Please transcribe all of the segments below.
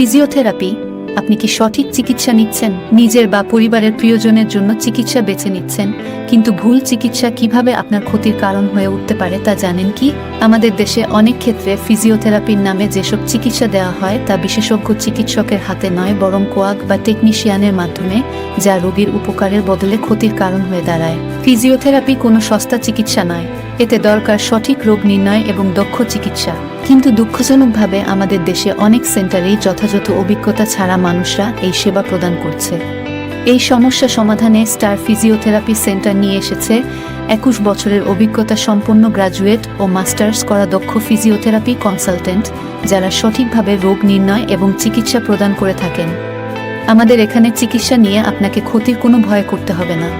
Physiotherapy, আপনি কি সঠিক চিকিৎসা নিচ্ছেন? নিজের বা পরিবারের প্রিয়জনের জন্য চিকিৎসা বেছে নিচ্ছেন, কিন্তু ভুল চিকিৎসা কীভাবে আপনার ক্ষতির কারণ হয়ে উঠতে পারে তা জানেন কি? আমাদের দেশে অনেক ক্ষেত্রে ফিজিওথেরাপির নামে যেসব চিকিৎসা দেওয়া হয় তা বিশেষজ্ঞ চিকিৎসকের হাতে নয়, বরং কোয়াক বা টেকনিশিয়ানের মাধ্যমে, যা রোগীর উপকারের বদলে ক্ষতির কারণ হয়ে দাঁড়ায়। ফিজিওথেরাপি কোনো সস্তা চিকিৎসা নয়। এতে দরকার সঠিক রোগ নির্ণয় এবং দক্ষ চিকিৎসা। কিন্তু দুঃখজনকভাবে আমাদের দেশে অনেক সেন্টারেই যথাযথ অভিজ্ঞতা ছাড়া মানুষরা এই সেবা প্রদান করছে। এই সমস্যা সমাধানে স্টার ফিজিওথেরাপি সেন্টার নিয়ে এসেছে একুশ বছরের অভিজ্ঞতা সম্পন্ন গ্রাজুয়েট ও মাস্টার্স করা দক্ষ ফিজিওথেরাপি কনসালটেন্ট যারা সঠিকভাবে রোগ নির্ণয় এবং চিকিৎসা প্রদান করে থাকেন। আমাদের এখানে চিকিৎসা নিয়ে আপনাকে ক্ষতির কোনো ভয় করতে হবে না।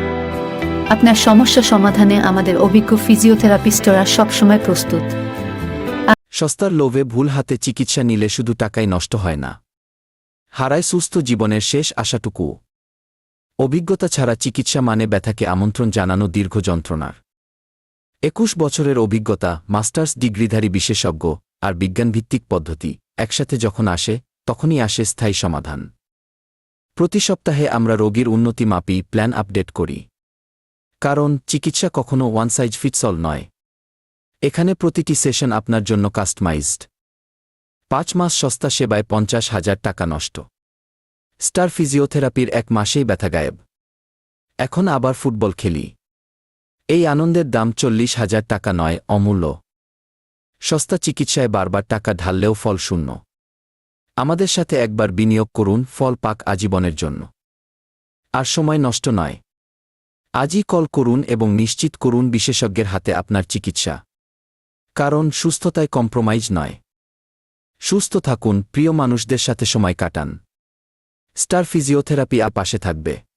আপনার সমস্যা সমাধানে আমাদের অভিজ্ঞ ফিজিওথেরাপিস্টরা সবসময় প্রস্তুত। সস্তার লোভে ভুল হাতে চিকিৎসা নিলে শুধু টাকাই নষ্ট হয় না। হারায় সুস্থ জীবনের শেষ আশাটুকু। অভিজ্ঞতা ছাড়া চিকিৎসা মানে ব্যথাকে আমন্ত্রণ জানানো দীর্ঘ যন্ত্রণার। একুশ বছরের অভিজ্ঞতা, মাস্টার্স ডিগ্রিধারী বিশেষজ্ঞ আর বিজ্ঞানভিত্তিক পদ্ধতি একসাথে যখন আসে, তখনই আসে স্থায়ী সমাধান। প্রতি সপ্তাহে আমরা রোগীর উন্নতি মাপি, প্ল্যান আপডেট করি। কারণ, চিকিৎসা কখনো ওয়ান সাইজ ফিটস অল নয়। এখানে প্রতিটি সেশন আপনার জন্য কাস্টমাইজড পাঁচ মাস সস্তা সেবায় পঞ্চাশ হাজার টাকা নষ্ট। স্টার ফিজিওথেরাপির এক মাসেই ব্যথা গায়েব। এখন আবার ফুটবল খেলি। এই আনন্দের দাম চল্লিশ হাজার টাকা নয়, অমূল্য। সস্তা চিকিৎসায় বারবার টাকা ঢাললেও ফল শূন্য। আমাদের সাথে একবার বিনিয়োগ করুন, ফল পাক আজীবনের জন্য। আর সময় নষ্ট নয়। আজই কল করুন এবং নিশ্চিত করুন বিশেষজ্ঞের হাতে আপনার চিকিৎসা। কারণ সুস্থতায় কম্প্রোমাইজ নয়। সুস্থ থাকুন, প্রিয় মানুষদের সাথে সময় কাটান। স্টার ফিজিওথেরাপি আপাশে পাশে থাকবে।